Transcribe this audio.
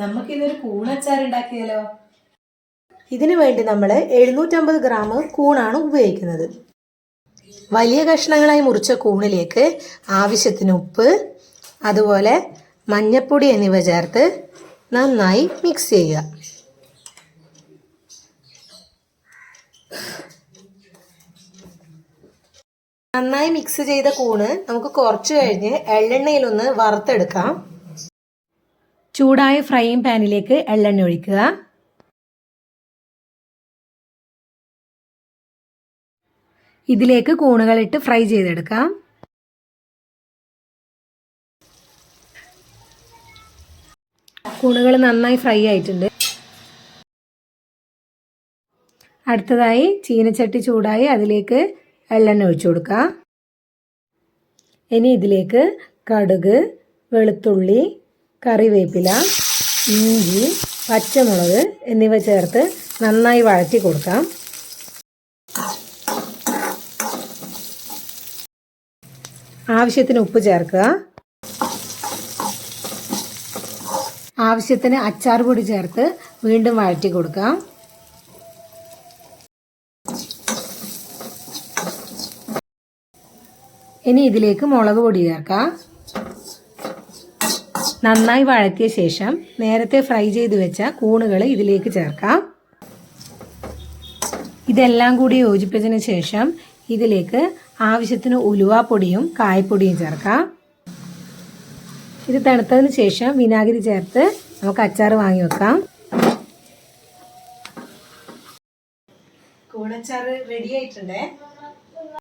നമുക്കിതൊരു കൂണച്ചാർ ഉണ്ടാക്കിയാലോ ഇതിനു വേണ്ടി നമ്മൾ എഴുന്നൂറ്റമ്പത് ഗ്രാം കൂണാണ് ഉപയോഗിക്കുന്നത്. വലിയ കഷ്ണങ്ങളായി മുറിച്ച കൂണിലേക്ക് ആവശ്യത്തിന് ഉപ്പ് അതുപോലെ മഞ്ഞപ്പൊടി എന്നിവ ചേർത്ത് നന്നായി മിക്സ് ചെയ്യുക. നന്നായി മിക്സ് ചെയ്ത കൂണ് നമുക്ക് കുറച്ച് കഴിഞ്ഞ് എള്ളെണ്ണയിലൊന്ന് വറുത്തെടുക്കാം. ചൂടായ ഫ്രൈയിങ് പാനിലേക്ക് എള്ളെണ്ണ ഒഴിക്കുക. ഇതിലേക്ക് കൂണുകളിട്ട് ഫ്രൈ ചെയ്തെടുക്കാം. കൂണുകൾ നന്നായി ഫ്രൈ ആയിട്ടുണ്ട്. അടുത്തതായി ചീനച്ചട്ടി ചൂടായി അതിലേക്ക് എള്ളെണ്ണ ഒഴിച്ചു കൊടുക്കാം. ഇനി ഇതിലേക്ക് കടുക് വെളുത്തുള്ളി കറിവേപ്പില ഇഞ്ചി പച്ചമുളക് എന്നിവ ചേർത്ത് നന്നായി വഴറ്റി കൊടുക്കാം. ആവശ്യത്തിന് ഉപ്പ് ചേർക്കുക. ആവശ്യത്തിന് അച്ചാർ പൊടി ചേർത്ത് വീണ്ടും വഴറ്റി കൊടുക്കാം. ഇനി ഇതിലേക്ക് മുളക് പൊടി ചേർക്കാം. നന്നായി വഴറ്റിയ ശേഷം നേരത്തെ ഫ്രൈ ചെയ്ത് വെച്ച കൂണുകൾ ഇതിലേക്ക് ചേർക്കാം. ഇതെല്ലാം കൂടി യോജിപ്പിച്ചതിന് ശേഷം ഇതിലേക്ക് ആവശ്യത്തിന് ഉലുവാപ്പൊടിയും കായപ്പൊടിയും ചേർക്കാം. ഇത് തണുത്തതിന് ശേഷം വിനാഗിരി ചേർത്ത് നമുക്ക് അച്ചാർ വാങ്ങി വെക്കാം. കൂണച്ചാർ റെഡി ആയിട്ടുണ്ടേ.